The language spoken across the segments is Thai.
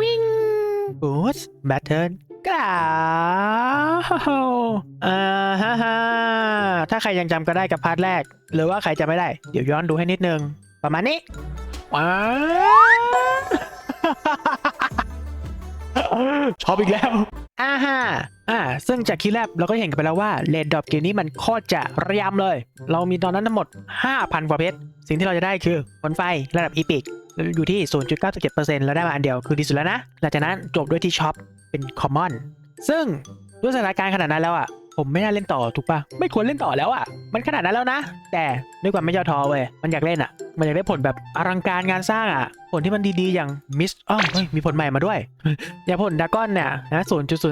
วิ่งบูสแบทเทิลกล่าวอ่าฮ่าฮ่าถ้าใครยังจำก็ได้กับพาร์ทแรก หรือว่าใครจำไม่ได้ เดี๋ยวย้อนดูให้นิดนึง ประมาณนี้ว้าชอบอีกแล้วอ่าฮะอ่า ซึ่งจากคลิปแรกเราก็เห็นกันไปแล้วว่าเลดดอปเกมนี้มันโคตรจะระยำเลย เรามีตอนนั้นทั้งหมด 5,000 กว่าเพชร สิ่งที่เราจะได้คือผลไฟระดับอีพิกอยู่ที่ 0.97%แล้วได้มาอันเดียวคือดีสุดแล้วนะ หลังจากนั้นจบด้วยที่ช็อปเป็นคอมมอนซึ่งด้วยสถานการณ์ขนาดนั้นแล้วอะ ผมไม่น่าเล่นต่อถูกปะไม่ควรเล่นต่อแล้วอะ มันขนาดนั้นแล้วนะ แต่ด้วยความไม่ย่อท้อเว้ยมันอยากเล่นอะ มันอยากได้ผลแบบอลังการงานสร้างอะ ผลที่มันดีๆอย่างมิสอ้อเฮ้ยมีผลใหม่มาด้วย อย่างผลดากอนเนี่ยนะ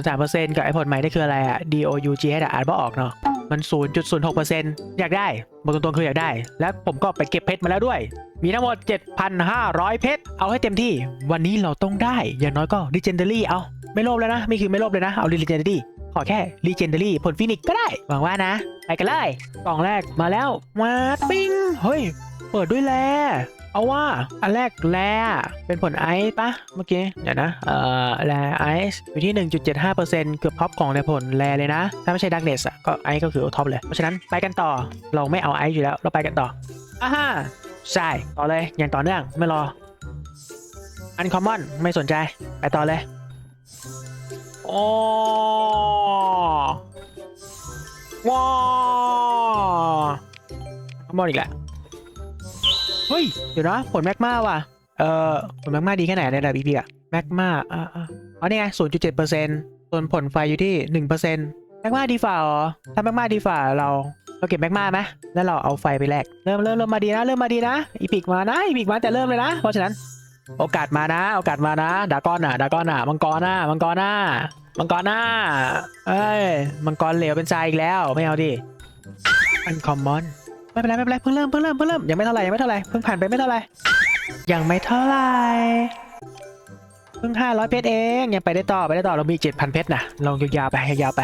0.03%กับไอ้ผลใหม่ได้คืออะไรอะ D O U G H อะอ่านไม่ออกเนาะมัน 0.06%อยากได้บอกตรงๆคืออยากได้ แล้วผมก็ไปเก็บเพชรมาแล้วด้วย มีทั้งหมด 7,500 เพชร เอาให้เต็มที่ วันนี้เราต้องได้ อย่างน้อยก็ Legendary เอา ไม่โลภแล้วนะ ไม่คือไม่โลภเลยนะ เอา Legendary ขอแค่ Legendary ผลฟินิกก็ได้ หวังว่านะ ไปกันเลย กล่องแรกมาแล้วมาปิ้ง เฮ้ย เปิดด้วยแลเอาว่า อันแรกแลเป็นผลไอซ์ปะเมื่อกี้ เดี๋ยวนะ เอ่อแลไอซ์อยู่ที่ 1.75%เกือบท็อปของในผลแลเลยนะ ถ้าไม่ใช่ดักเนสอะก็ไอซ์ก็คือท็อปเลย เพราะฉะนั้นไปกันต่อ เราไม่เอาไอซ์อยู่แล้ว เราไปกันต่ออ่าฮะใช่ ต่อเลย อย่างต่อเนื่อง ไม่รอ อันคอมมอน ไม่สนใจ ไปต่อเลย โอ้ว้าวคอมอนอีกแล้วเฮ้ย เดี๋ยวนะ ผลแมกมาว่ะ เอ่อ ผลแมกมาดีแค่ไหนในระดับ EP อะแมกมาอ่าอ่าอ๋อนี่ไงศูนย์จุดเจ็ดเปอร์เซ็นต์ส่วนผลไฟอยู่ที่หนึ่งเปอร์เซ็นต์แมกมาดีฝ่าเหรอถ้าแมกมาดีฝ่าเรา เราเก็บแมกมาไหมแล้วเราเอาไฟไปแลก เริ่มเริ่มเริ่มมาดีนะ เริ่มมาดีนะ อีพิกมานะ อีพิกมาแต่เริ่มเลยนะ เพราะฉะนั้น โอกาสมานะ โอกาสมานะดากอนอะดากอนอะ มังกรหน่ะมังกรหน่ะมังกรหน่ะเอ้ย มังกรเหลวเป็นทรายอีกแล้ว ไม่เอาดิอันคอมมอน ไม่เป็นไรไม่เป็นไรเพิ่งเริ่มเพิ่งเริ่มเพิ่งเริ่มยังไม่เท่าไหร่ยังไม่เท่าไหร่เพิ่งผ่านไปไม่เท่าไหร่ยังไม่เท่าไหร่เพิ่งห้าร้อยเพชรเองยังไปได้ต่อไปได้ต่อเรามีเจ็ดพันเพชรนะลองยาวๆไปยาวๆไป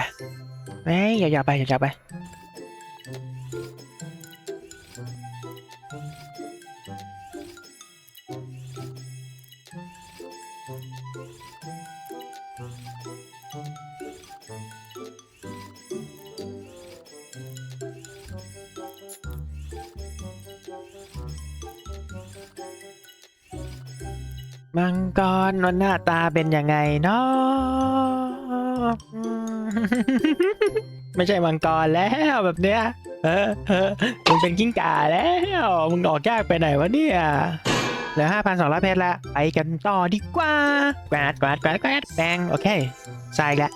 เอ้ยยาวๆไปยาวๆไป มังกรวันหน้าตาเป็นยังไงเนาะอืม ไม่ใช่มังกรแล้วแบบเนี้ยเออเออมึงเป็นกิ้งก่าแล้วมึงออกยากไปไหนวะเนี่ยเหลือห้าพันสองร้อยเพชรละไปกันต่อดีกว่าแกวดแกวดแกวดแกวดแดงโอเคใส่ละ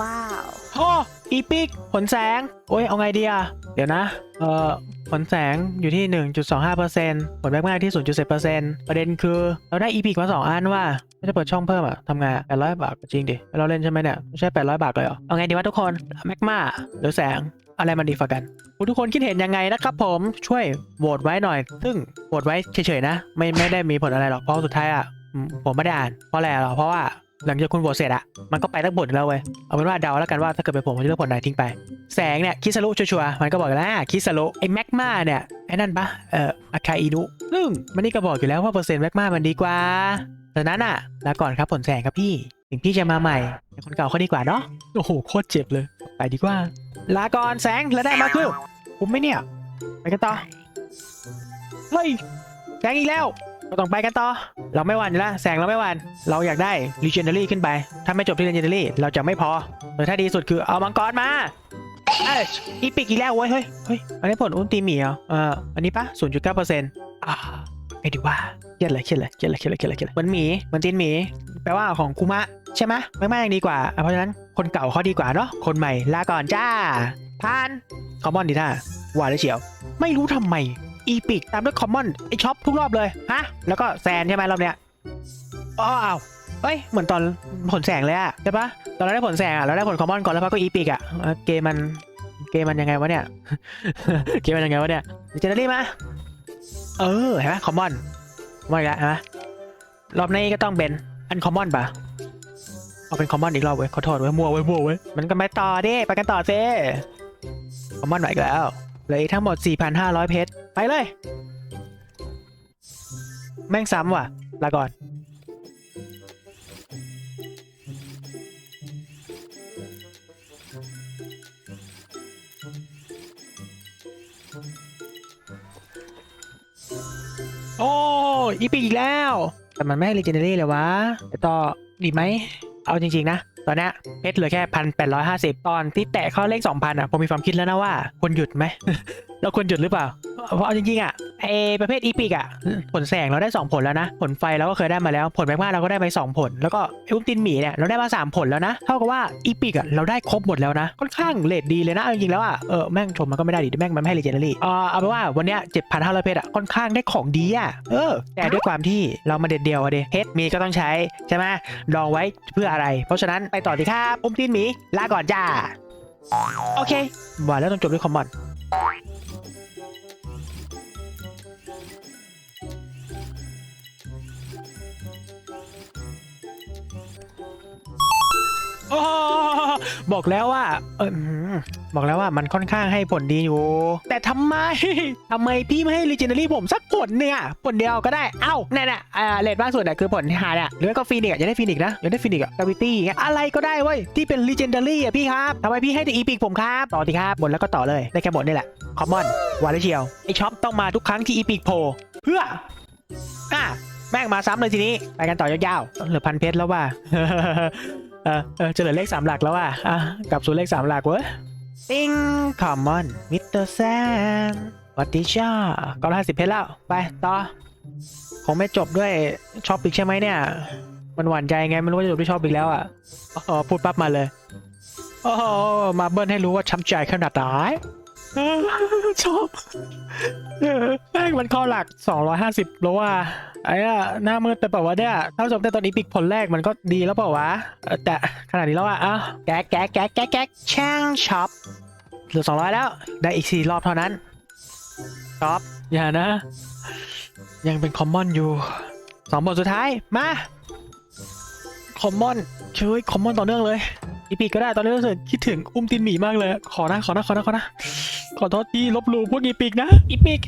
ว้าวโอ้อีปิกผลแสง โอ้ย เอาไงดีอะเดี๋ยวนะ เอ่อ ผลแสงอยู่ที่ 1.25%ผลแบกมากที่0.10%ประเด็นคือเราได้อีพิกมา 2 อันว่าไม่จะเปิดช่องเพิ่มอะทำไงาน800 บาทจริงดิ เราเล่นใช่ไหมเนี่ย ไม่ใช่ 800 บาทเลยเหรอ เอาไงดีวะทุกคนแมกมาหรือแสงอะไรมันดีฝ่ากันคุณทุกคนคิดเห็นยังไงนะครับผมช่วยโหวตไว้หน่อย ซึ่งโหวตไว้เฉยๆนะ ไม่ไม่ได้มีผลอะไรหรอกเพราะสุดท้ายอะผมไม่ได้อ่านเพราะอะไรหรอเพราะว่า หลังจากคุณโหวตเสร็จอะมันก็ไปทั้งผลแล้วเว้ยเอาเป็นว่าเดาแล้วกันว่าถ้าเกิดเป็นผมผมจะเลือกผลไหนทิ้งไป แสงเนี่ยคิสรุชัวร์ๆมันก็บอกแล้วคิสรุไอ้แมกมาเนี่ยไอ้นั่นปะเอ่ออาคาอินุซึ่งมันนี่ก็บอกอยู่แล้วว่าเปอร์เซ็นต์แมกมามันดีกว่าดังนั้นอะลาก่อนครับผลแสงครับพี่ถึงพี่จะมาใหม่คนเก่าเขาดีกว่าเนาะโอ้โหโคตรเจ็บเลยไปดีกว่า ลาก่อนแสงแล้วได้มาคือผมไม่เนี่ยไปกันต่อเฮ้ยแสงอีกแล้ว ก็ต้องไปกันต่อ เราไม่หวันอยู่แล้วแสงเราไม่หวั่นเราอยากได้ Legendary ขึ้นไป ถ้าไม่จบที่ Legendary เราจะไม่พอหรือถ้าดีสุดคือเอามังกรมาเอ้ยอีปิกอีกแล้วเว้ยเฮ้ยเฮ้ยอันนี้ผลอุ้นตีหมีเหรอเอ่ออันนี้ปะศูนย์จุดเก้าเปอร์เซ็นต์อ่าไม่ดีว่าเครียดเลยเครียดเลยเครียดเลยเครียดเลยเครียดเลยเครียดเลยเหมือนหมีเหมือนตีนหมีแปลว่าของคุมะใช่ไหมไม่ไม่ยังดีกว่าอะเพราะฉะนั้นคนเก่าเขาดีกว่าเนาะคนใหม่ลาก่อนจ้าพานคอมมอนดีท่าหวานเลยเฉียว ไม่รู้ทำไม อีปิกตามด้วยคอมมอนไอช็อปทุกรอบเลยฮะแล้วก็แซนใช่ไหมรอบเนี้ยอ๋ออ้าวเฮ้ยเหมือนตอนผลแสงเลยอะใช่ปะตอนเราได้ผลแสงอะเราได้ผลคอมมอนก่อนแล้วพักก็อีปิกอะเกมมันเกมมันยังไงวะเนี่ยเกมมันยังไงวะเนี่ยเจนเนอรี่มาเออเห็นไหมคอมมอนคอมมอนอีกแล้วเห็นไหมรอบนี้ก็ต้องเป็นอันคอมมอนปะเอาเป็นคอมมอนอีกรอบเว้ยขอโทษเว้ยมัวเว้ยมัวเว้ยมันก็ไม่ต่อดิไปกันต่อเซิคอมมอนหน่อีกแล้ว เหลืออีกทั้งหมด 4,500 เพชร ไปเลย แม่งซ้ำว่ะ ลาก่อน โอ้อีปีอีกแล้ว แต่มันไม่ให้ legendary เลยวะแต่ต่อ ดีไหม เอาจริง ๆ นะ ตอนนี้เพชรเหลือแค่พันแปดร้อยห้าสิบตอนที่แตะเข้าเลขสองพันอะผมมีความคิดแล้วนะว่าควรหยุดไหมเราควรหยุดหรือเปล่า เพราะจริงๆอะ ไอประเภทอีพิกอะผลแสงเราได้ 2 ผลแล้วนะ ผลไฟเราก็เคยได้มาแล้ว ผลแมกมาเราก็ได้ไป 2 ผล แล้วก็ไออุ้มตินหมีเนี่ยเราได้มา 3 ผลแล้วนะ เท่ากับว่าอีพิกอะเราได้ครบหมดแล้วนะ ค่อนข้างเลทดีเลยนะเอาจริงๆแล้วอะเออแม่งชมมันก็ไม่ได้ดิแม่งมันไม่ให้เลเจนดารี่อ่าเอาเป็นว่าวันเนี้ย7,500เพชรอะค่อนข้างได้ของดีอะเออ แต่ด้วยความที่เรามาเด็ดเดียวอะเดเพชรมีก็ต้องใช้ใช่ไหมดองไว้เพื่ออะไร เพราะฉะนั้นไปต่อดีครับอุ้มตินหมีลาก่อนจ้าโอเคว่าแล้วต้องจบด้วยคอมมอน บอกแล้วว่าเออบอกแล้วว่ามันค่อนข้างให้ผลดีอยู่ แต่ทำไมทำไมพี่ไม่ให้ legendary ผมสักผลเนี่ยผลเดียวก็ได้ เอ้าแน่ๆอ่าเลทมากสุดอะคือผลที่หาเนี่ยหรือก็ฟีนิกอะอยากได้ฟีนิกนะอยากได้ฟีนิกอะกาวิตี้อะไรก็ได้เว้ยที่เป็น legendary อะพี่ครับทำไมพี่ให้แต่อีพิกผมครับ ต่อทีครับบนแล้วก็ต่อเลยได้แค่บนนี่แหละ common วาเลเชียวไอช็อปต้องมาทุกครั้งที่อีพิกโผล่เพื่ออะแม่งมาซ้ำเลยทีนี้ ไปกันต่อยาวๆเหลือพันเพชรแล้วว่า เออเออจะเหลือเลขสามหลักแล้วว่ะอะกลับสู่เลขสามหลักเว้ยติงคอมมอนมิสเตอร์แซมวัตติชาก็ห้าสิบเพชรแล้ว ไปต่อ คงไม่จบด้วยช็อปอีกใช่ไหมเนี่ย มันหวั่นใจไง ไม่รู้ว่าจะจบด้วยช็อปอีกแล้วอะอ๋อพูดปั๊บมาเลยโอ้โหมาเบิ้ลให้รู้ว่าช้ำใจขนาดไหนชอบเออแม่งมันข้าหลัก 250แล้วว่า ไอ้อะหน้ามืดแต่เปล่าวะเนี่ยถ้าจบแต่ตอนนี้ปิกผลแรกมันก็ดีแล้วเปล่าวะเออแต่ขนาดนี้แล้วอะอ้าวแก๊กแก๊กแก๊กแก๊กแก๊กช่างช็อปเหลือ200แล้วได้อีก4รอบเท่านั้นช็อปอย่านะ ยังเป็นคอมมอนอยู่สองบทสุดท้ายมาคอมมอนช่วยคอมมอนต่อเนื่องเลยอีปีก็ได้ตอนนี้รู้สึกคิดถึงอุ้มตินหมีมากเลย ขอนะขอนะขอนะขอนะขอโทษที่ลบหลู่พวกอีปีกนะอีปีก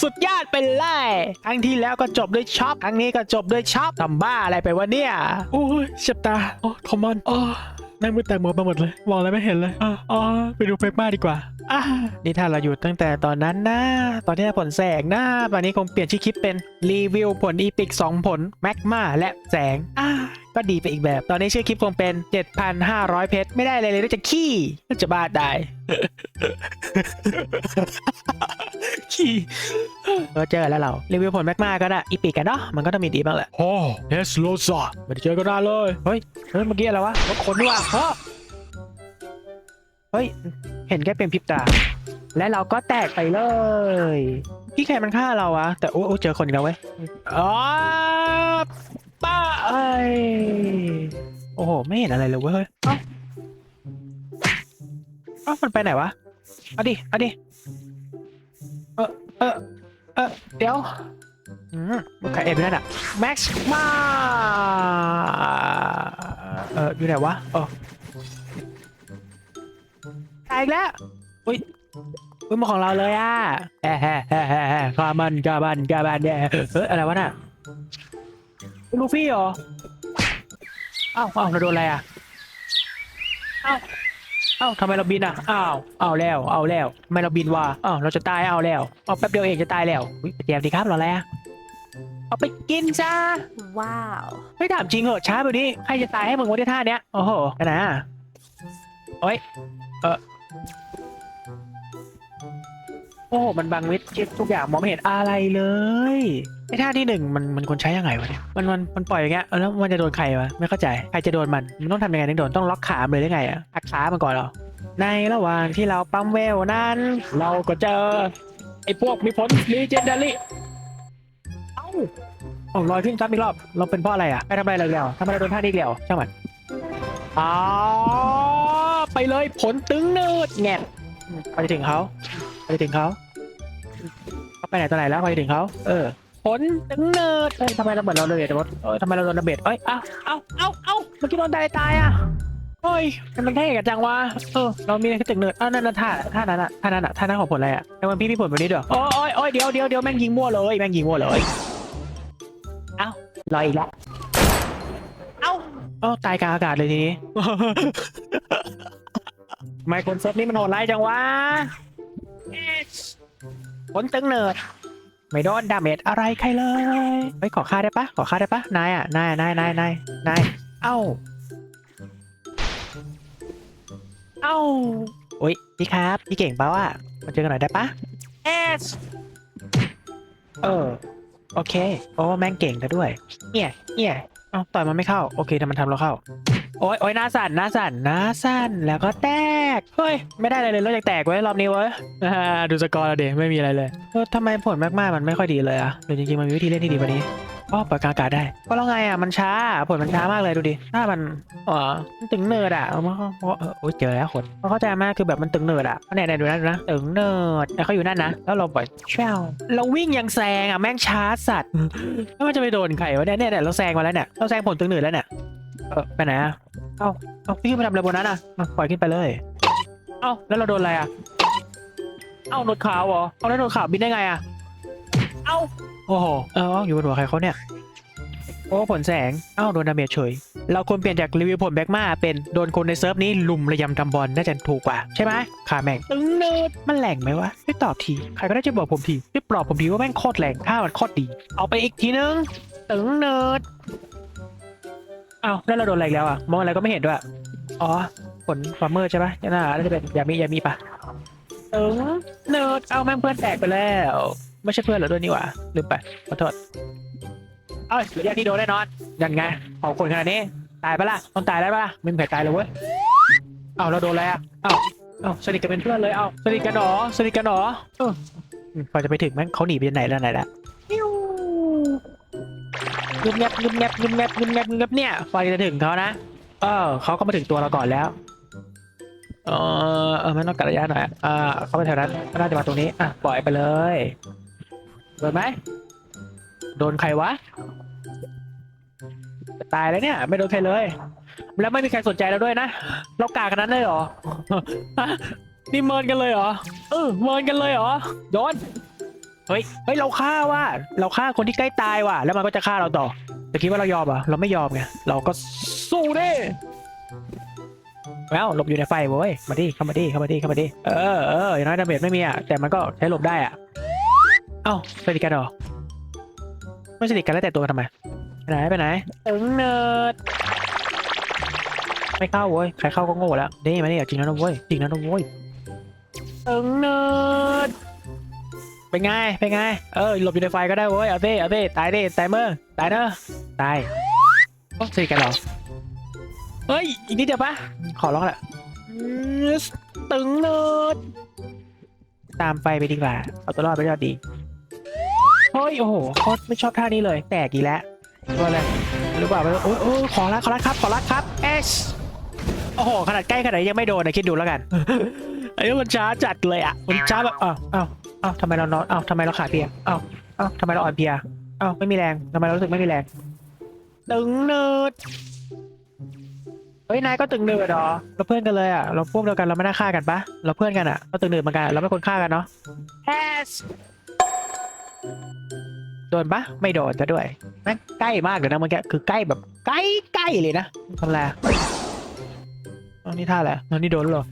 สุดยอดไปเลยครั้งที่แล้วก็จบด้วยช็อป ครั้งนี้ก็จบด้วยช็อปทำบ้าอะไรไปวะเนี่ยโอ้ยเจ็บตา โอ้คอมมอนอ๋ นั่งมือแตกหมดไปหมดเลยมองอะไรไม่เห็นเลยอ๋อไปดูเฟกมาดีกว่าอะนี่ถ้าเราอยู่ตั้งแต่ตอนนั้นนะตอนที่ได้ผลแสงนะวันนี้คงเปลี่ยนชื่อคลิปเป็นรีวิวผลอีพิก2 ผลแมกมาและแสงอะก็ดีไปอีกแบบ ตอนนี้ชื่อคลิปคงเป็น 7,500 เพชร ไม่ได้เลยเลยจากขี้จะบ้าได้ ขี้เออเจอแล้วเรารีวิวผลแมกมาก็ได้อีปีกกันเนาะมันก็ต้องมีดีบ้างแหละโอ้เฮสโลซาไม่ได้เจอกันนานเลยเฮ้ยเฮ้ยเมื่อกี้อะไรวะรถขนด้วยว่ะเฮ้ยเฮ้ยเห็นแค่เป็นพริบตา และเราก็แตกไปเลย พี่ใครมันฆ่าเราวะแต่โอ้โอ้เจอคนอีกแล้วเว้ยอ๋อป้าเอ้ยโอ้โห ไม่เห็นอะไรเลยเว้ยเฮ้ยเอ้าเอ้ามันไปไหนวะเอาดิเอาดิเออเออเออเดี๋ยวอืมใครเอ็นไปนั่นอะแม็กซ์มาเอออยู่ไหนวะเออตายอีกแล้วอุ้ยอุ้ยมาของเราเลยอะแฮ่แฮ่แฮ่แฮ่แฮ่กามันกาบันกาบันเนี่ยเฮ้ยอะไรวะน่ะลูฟี่เหรออ้าวอ้าวเราโดนอะไรอะอ้าว อ้าวทำไมเราบินอะอ้าวเอาแล้ว เอาแล้วทำไมเราบินวะอ้าวเราจะตายเอาแล้วเอาแป๊บเดียวเองจะตายแล้วอุ้ยไปเตรียมดีครับรออะไรอะเอาไปกินจ้า Wow. ไม่ถามจริงเหอะช้าแบบนี้ใครจะตายให้มึงวะที่ท่าเนี้ยโอ้โหกันนะโอ้ยเออ โอ้มันบังมิดชิดทุกอย่างมองไม่เห็นอะไรเลยไอ้ท่าที่หนึ่งมันมันควรใช้ยังไงวะเนี่ยมันมันมันปล่อยอย่างเงี้ยแล้วมันจะโดนใครวะไม่เข้าใจใครจะโดนมันมันต้องทำยังไงถึงโดนต้องล็อกขามเลยได้ไงอะหักขามันก่อนเหรอในระหว่างที่เราปั๊มเวลนั้น เราก็เจอไอ้พวกมีผลลีเจนดารี่เอ้าโอ้ลอยขึ้นซ้ำอีกรอบเราเป็นเพราะอะไรอะไปทำอะไรเราอีกแล้วทำไมเรโดนท่านี้อีกแล้วช่างมันอ๋อไปเลยผลตึงเนิดแงะไปถึงเขา ไปถึงเขาเขาไปไหนตัวไหนแล้วไปถึงเขาเออผลตึงเนิร์ดเอ้ยทำไมเราเหมือนเราเลยแต่ว่าเอ้ยทำไมเราโดนระเบิดเอ้ยเอ้าเอ้าเอ้าเอ้าเมื่อกี้โดนตายตายอะเฮ้ยมันเท่กันจังวะเออเรามีแค่ตึงเนิร์ดอ้าวนั่นน่ะท่าท่านั้นอะท่านั้นอะท่านั้นของผลอะไรอะแต่วันพี่มีผลแบบนี้ด้วยเหรอโอ้ยโอ้ยโอ้ยเดี๋ยวเดี๋ยวเดี๋ยวแม่งยิงมั่วเลยแม่งยิงมั่วเลยเอ้ารออีกแล้วเอ้าเอ้าตายกลางอากาศเลยทีนี้ทำไมคนเซิร์ฟนี่มันโหดร้ายจังวะ ผลตึงเนิร์ดไม่โดนดาเมจอะไรใครเลยเฮ้ยขอค่าได้ปะขอค่าได้ปะนายอะนายอะนายนายนายนายเอ้าเอ้าโอ้ยพี่ครับพี่เก่งเปล่าอะมาเจอกันหน่อยได้ปะเอสเออโอเคโอ้แม่งเก่งซะด้วยเนี่ยเนี่ยเอ้าต่อยมันไม่เข้า โอเคแต่มันทำเราเข้า โอ้ยโอ้ยหน้าสั่นหน้าสั่นหน้าสั่นแล้วก็แต ก เฮ้ย ไม่ได้อะไรเลยเราจะแตกไว้ยรอบนี้เว้ยอ่าดูสกอร์แล้วเดไม่มีอะไรเลยเออทำไมผลมากๆมันไม่ค่อยดีเลยอะหรือจริงๆมันมีวิธีเล่นที่ดีกว่านี้อ๋อเปิดกลางอากาศได้ก็แล้วไงอะมันช้าผลมันช้ามากเลยดูดิหน้ามันอ๋อมันตึงเนิร์ดอะเอามาเพราะเออโอ้ยเจอแล้วคนเพราะเข้าใจมากคือแบบมันตึงเนิร์ดอะเนี่ยเนี่ยดูนะดูนะตึงเนิร์ดแล้วเขาอยู่นั่นนะแล้วเราปล่อยเช่าเราวิ่งยังแซงอะแม่งช้าสัตว์แล้วมันจะไปโดนใครวะเนี่ยเนี่ยเนี่ยเราแซงมาแล้วเนี่ยเราแซงผลตึงเนิร์ดแล้วเนี่ยเออไปไหนอะเอ้าเอ้าพี่ขึ้นไปทำอะไรบนนั้นอะมาปล่อยขึ้นไปเลย เอ้าแล้วเราโดนอะไรอะ เอ้าโดขาวเหรอเอาแล้วโดขาวบินได้ไงอะ เอ้าโอ้โหเอ้าอยู่บนหัวใครเขาเนี่ย โอ้ผลแสง เอ้าโดนดาเมจเฉย เราควรเปลี่ยนจากรีวิวผลแบ็กมาเป็นโดนคนในเซิร์ฟนี้ลุมระยำทำบอลน่าจะถูกกว่าใช่ไหมขาแม่งตึงเนิร์ดมันแหลงไหมวะไม่ตอบที ใครก็ได้จะบอกผมทีช่ปลอบผมทีว่าแม่งโคตรแหลงท่ามันโคตรดี เอาไปอีกทีนึงตึงเนิร์ดเอ้าแล้วเราโดนอะไรอีกแล้วอะมองอะไรก็ไม่เห็นด้วย อ๋อ ลฟาร์มเมอร์ใช่ปะน่าจะเป็นยามียามีปะเออเนิร์ดเอาแม่งเพื่อนแตกไปแล้ว ไม่ใช่เพื่อนเหรอด้วยนี่หว่าลืมไปขอโทษเอ้ยเหลืออย่างที่โดนแน่นอนยันไงเผาคนขนาดนี้ตายปะล่ะต้องตายได้ปะล่ะไม่มีใครตายเลยเว้ยเอาเราโดนอะไรอะเอาเอาสนิทกันเป็นเพื่อนเลยเอาสนิทกันหรอสนิทกันหรอเอออืมพอจะไปถึงแม่งเขาหนีไปไหนแล้วไหนละปิ้วงึมแงบงึมแงบงึมแงบงึมแงบงึมแงบเนี่ยพอจะถึงเขานะเออเขาก็มาถึงตัวเราก่อนแล้ว เออเออไม่ต้องกัดระยะหน่อยอ่าเข้าไปแถวนั้นก็น่าจะมาตรงนี้อะปล่อยไปเลยโดนไหมโดนใครวะตายแล้วเนี่ย ไม่โดนใครเลย แล้วไม่มีใครสนใจเราด้วยนะเรากากันนั้นเลยเหรอนี่เมินกันเลยเหรอเออเมินกันเลยเหรอโดนเฮ้ยเฮ้ยเราฆ่าว่ะเราฆ่าคนที่ใกล้ตายว่ะ แล้วมันก็จะฆ่าเราต่อแต่คิดว่าเรายอมอะเราไม่ยอมไงเราก็สู้ดิ แล้วหลบอยู่ในไฟเว้ยมาดิเข้ามาดิเข้ามาดิเข้ามาดิเออเอออย่างน้อยดาเมจไม่มีอะแต่มันก็ใช้หลบได้อะเอ้าสนิทกันหรอไม่สนิทกันแล้วแต่ตัวกันทำไมไปไหนไปไหนตึงเนิร์ดไม่เข้าเว้ยใครเข้าก็โง่แล้วเด้มาดิจริงแล้วนะเว้ยจริงแล้วนะเว้ยตึงเนิร์ดเป็นไงเป็นไงเออหลบอยู่ในไฟก็ได้เว้ยเอาเด้เอาเด้ตายเด้ตายเมื่อตายเนอะตายโอ้สนิทกันหรอ เฮ้ย อีกนิดเดียวปะขอร้องแหละอืมตึงเนิร์ดตามไฟไปดีกว่า เอาตัวรอดไปยอดดี เฮ้ย โอ้โหโคตรไม่ชอบท่านี้เลย แตกอีกแล้วตัวอะไรหรือเปล่าโอ้ยโอ้ยขอรัดขอรัดครับ ขอรัดครับเอสโอ้โห ขนาดใกล้ขนาดนี้ยังไม่โดนนะคิดดูแล้วกันไอ้นี่มันช้าจัดเลยอะ มันช้าแบบอ้าวอ้าวอ้าวทำไมเรานอนอ้าวทำไมเราขาเพลียอ้าวอ้าวทำไมเราอ่อนเพลียอ้าวไม่มีแรงทำไมเรารู้สึกไม่มีแรงตึงเนิร์ด เฮ้ยนายก็ตึงเนิร์ดเหรอเราเพื่อนกันเลยอะเราพวกเดียวกันเราไม่น่าฆ่ากันปะเราเพื่อนกันอะเราตึงเนิร์ดเหมือนกันเราไม่ควรฆ่ากันเนาะเอสโดนปะไม่โดนจะด้วยแม่งใกล้มากเลยนะเมื่อกี้คือใกล้แบบใกล้ใกล้เลยนะทำอะไรอะเอานี่ท่าแหละไรเอานี่โดนแล้วเหรอ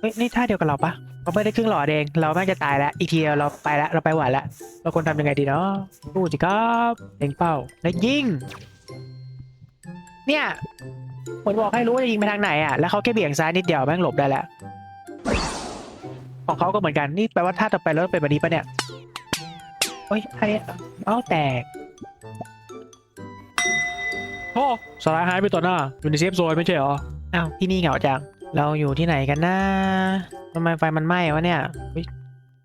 เฮ้ยนี่ท่าเดียวกับเราปะ เราไม่ได้ครึ่งหลอดเอง เราแม่งจะตายแล้ว อีกทีเดียวเราไปแล้ว เราไปหวานแล้ว เราควรทำยังไงดีเนาะสู้จิครับเล็งเป้า แล้วยิง เนี่ยผมบอกให้รู้ว่าจะยิงไปทางไหนอะ แล้วเขาแค่เบี่ยงซ้ายนิดเดียวแม่งหลบได้แล้ว ของเขาก็เหมือนกัน นี่แปลว่าถ้าต่อไปแล้วเป็นแบบนี้ปะเนี่ยโอ้ยใครเอ้าแตกโอ้สลายหายไปต่อหน้าอยู่ในเซฟโซนไม่ใช่เหรอ อ้าว ที่นี่เหงาจัง เราอยู่ที่ไหนกันนะทำไมไฟมันไหม้วะเนี่ยเฮ้ย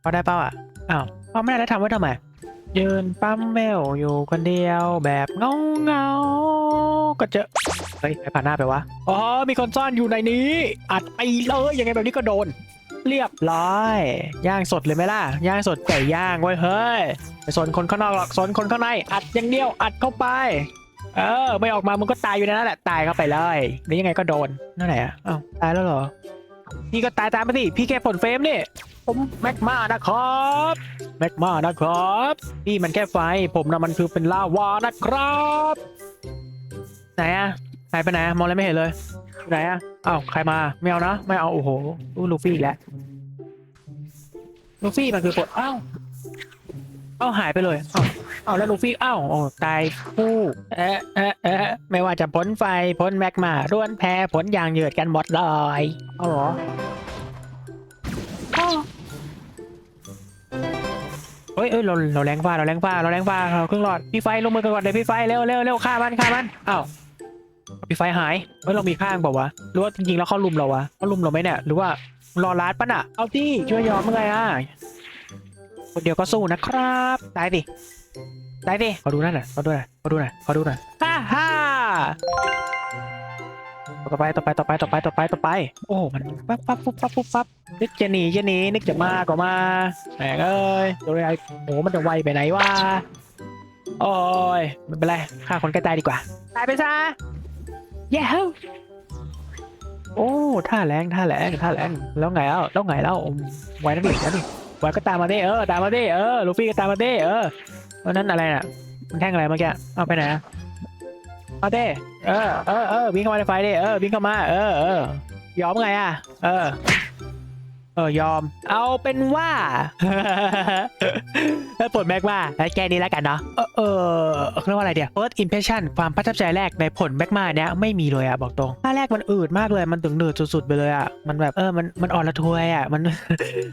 เขาได้เปล่าอะอ้าวเขาไม่ได้แล้วทำไว้ทำไม ยืนปั๊มเบลอยู่คนเดียวแบบเงาเงาก็เจอเฮ้ยไปผ่านหน้าไปวะอ๋อมีคนซ่อนอยู่ในนี้ อัดไปเลยยังไงแบบนี้ก็โดน เรียบร้อย ย่างสดเลยไหมล่ะ ย่างสดไก่ย่างไว้ยเฮ้ยไปสนคนข้างนอกหรอกสนคนข้างใน อัดอย่างเดียวอัดเข้าไป เออ ไม่ออกมามึงก็ตายอยู่ในนั้นแหละตายเข้าไปเลยหรือยังไงก็โดนนั่นไหนอะอ้าวตายแล้วเหรอพี่ก็ตายตามไปสิพี่แค่ผลเฟรมนี่ผมแม็กมานะครับแม็กมานะครับนี่มันแค่ไฟ ผมนะมันคือเป็นลาวานะครับ ไหนอะหายไปไหนอะมองอะไรไม่เห็นเลยไหนอะอ้าวใครมาไม่เอานะไม่เอาโอ้โหลูฟี่อีกแล้วลูฟี่มันคือปลดอ้าวเอ้าหายไปเลยอ้า เอ้าแล้วลูฟี่อ้าวโอ้ตายคู่เอ๊ะเอ๊ะเอ๊ะไม่ว่าจะพ้นไฟพ้นแม็กมาร่วนแพ้พ้นยางเหยือดกันหมดเลยเอาเหรออ้าวเฮ้ยเอ้ยเราเราแรงฟ้าเราแรงฟ้าเราแรงฟ้าเราเครื่องหลอดพี่ไฟลงมือกันก่อนเลยพี่ไฟเร็วเร็วเร็วฆ่ามันฆ่ามันอ้าวพี่ไฟหายเฮ้ยเรามีข้างเปล่าวะหรือว่าจริงๆแล้วเขาลุมเราวะเขาลุมเราไหมเนี่ยหรือว่ารอลัดปะน่ะเอาที่ช่วยยอมเมื่อไงอะ คนเดียวก็สู้นะครับตายสิตายสิขอดูนั่นหน่อยขอดูหน่อยขอดูหน่อยขอดูหน่อยฮ่าฮ่าต่อไปต่อไปต่อไปต่อไปต่อไปต่อไป โอ้มันปั๊บปั๊บปุ๊บปั๊บปุ๊บปั๊บนึกจะหนีจะหนีนึกจะมาก็มาแหมเอ้ยตัวอะไรโอ้มันจะไวไปไหนวะโอ้ยไม่เป็นไรฆ่าคนใกล้ตายดีกว่าตายไปซะเย้ฮูโอ้ท่าแรงท่าแรงท่าแรงแล้วไงแล้วแล้วไงแล้วไว้นั่นดินั่นดิ วายก็ตามมาดิเออตามมาดิเออลูฟี่ก็ตามมาดิเออวันนั่นอะไรน่ะมันแท่งอะไรเมื่อกี้เอาไปไหนเอาดิเออเออเออวิ่งเข้ามาในไฟดิเออวิ่งเข้ามาเออเออยอมไงอะเออ เออยอม เอาเป็นว่า แล้วผลแม็กมาแค่นี้แล้วกันเนาะเออเออเรียกว่าอะไรเดียว first impression ความประทับใจแรกในผลแม็กมาเนี้ยไม่มีเลยอะบอกตรงถ้าแรกมันอืดมากเลยมันถึงหนืดสุดๆไปเลยอะมันแบบเออมันมันอ่อนละทวยอะมัน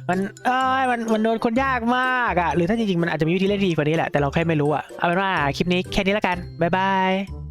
มันเอ้ยมันมันโดนคนยากมากอะหรือถ้าจริงๆมันอาจจะมีวิธีเล่นดีกว่านี้แหละแต่เราแค่ไม่รู้อะเอาเป็นว่าคลิปนี้แค่นี้แล้วกันบ๊ายบาย